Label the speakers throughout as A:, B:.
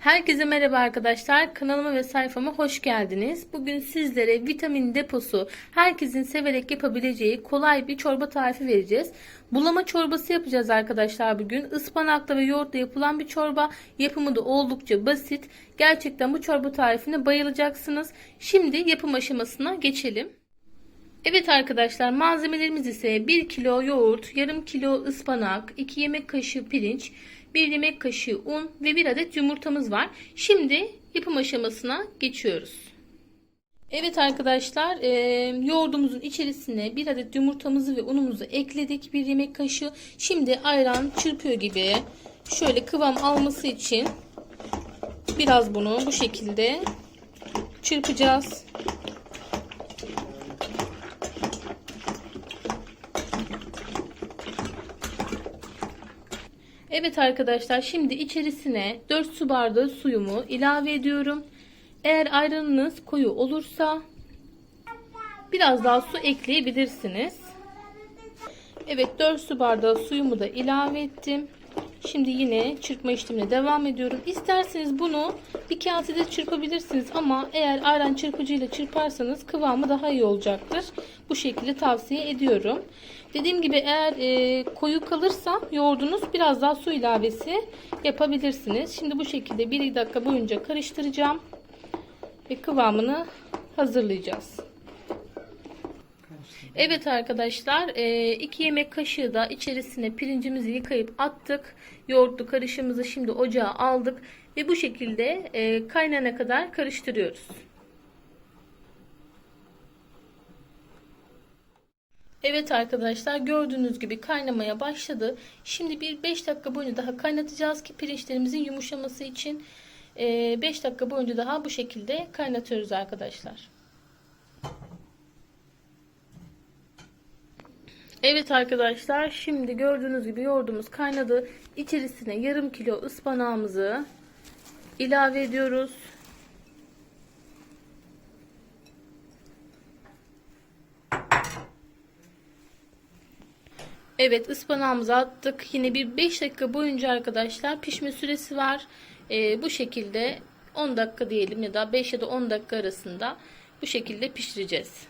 A: Herkese merhaba arkadaşlar. Kanalıma ve sayfama hoş geldiniz. Bugün sizlere vitamin deposu herkesin severek yapabileceği kolay bir çorba tarifi vereceğiz. Bulama çorbası yapacağız arkadaşlar bugün. Ispanakla ve yoğurtla yapılan bir çorba. Yapımı da oldukça basit. Gerçekten bu çorba tarifine bayılacaksınız. Şimdi yapım aşamasına geçelim. Evet arkadaşlar malzemelerimiz ise 1 kilo yoğurt, yarım kilo ıspanak, 2 yemek kaşığı pirinç, 1 yemek kaşığı un ve 1 adet yumurtamız var. Şimdi yapım aşamasına geçiyoruz. Evet arkadaşlar e, yoğurdumuzun içerisine 1 adet yumurtamızı ve unumuzu ekledik. 1 yemek kaşığı. Şimdi ayran çırpıyor gibi şöyle kıvam alması için biraz bunu bu şekilde çırpacağız. Evet arkadaşlar şimdi içerisine 4 su bardağı suyumu ilave ediyorum. Eğer ayranınız koyu olursa biraz daha su ekleyebilirsiniz. Evet 4 su bardağı suyumu da ilave ettim. Şimdi yine çırpma işlemine devam ediyorum. İsterseniz bunu bir kasede çırpabilirsiniz ama eğer ayran çırpıcıyla çırparsanız kıvamı daha iyi olacaktır. Bu şekilde tavsiye ediyorum. Dediğim gibi eğer e, koyu kalırsa yoğurdunuz biraz daha su ilavesi yapabilirsiniz. Şimdi bu şekilde 1 dakika boyunca karıştıracağım ve kıvamını hazırlayacağız. Evet arkadaşlar 2 yemek kaşığı da içerisine pirincimizi yıkayıp attık. Yoğurtlu karışımımızı şimdi ocağa aldık ve bu şekilde e, kaynana kadar karıştırıyoruz. Evet arkadaşlar gördüğünüz gibi kaynamaya başladı. Şimdi bir 5 dakika boyunca daha kaynatacağız ki pirinçlerimizin yumuşaması için 5 dakika boyunca daha bu şekilde kaynatıyoruz arkadaşlar. Evet arkadaşlar şimdi gördüğünüz gibi yoğurdumuz kaynadı. İçerisine yarım kilo ıspanağımızı ilave ediyoruz. Evet ıspanağımızı attık. Yine bir 5 dakika boyunca arkadaşlar pişme süresi var. Ee, bu şekilde 10 dakika diyelim ya da 5 ya da 10 dakika arasında bu şekilde pişireceğiz.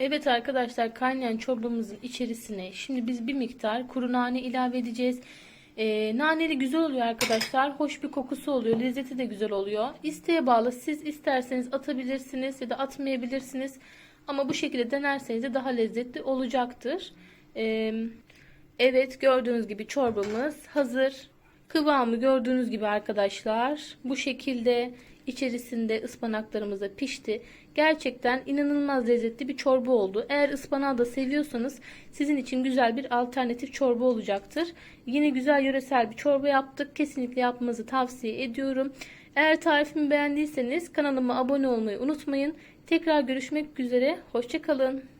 A: Evet arkadaşlar kaynayan çorbamızın içerisine şimdi biz bir miktar kuru nane ilave edeceğiz. Ee, naneli güzel oluyor arkadaşlar. Hoş bir kokusu oluyor. Lezzeti de güzel oluyor. İsteğe bağlı. Siz isterseniz atabilirsiniz ya da atmayabilirsiniz. Ama bu şekilde denerseniz de daha lezzetli olacaktır. Ee, evet gördüğünüz gibi çorbamız hazır. Kıvamı gördüğünüz gibi arkadaşlar bu şekilde içerisinde ıspanaklarımız da pişti. Gerçekten inanılmaz lezzetli bir çorba oldu. Eğer ıspanağı da seviyorsanız sizin için güzel bir alternatif çorba olacaktır. Yine güzel yöresel bir çorba yaptık. Kesinlikle yapmanızı tavsiye ediyorum. Eğer tarifimi beğendiyseniz kanalıma abone olmayı unutmayın. Tekrar görüşmek üzere. Hoşçakalın.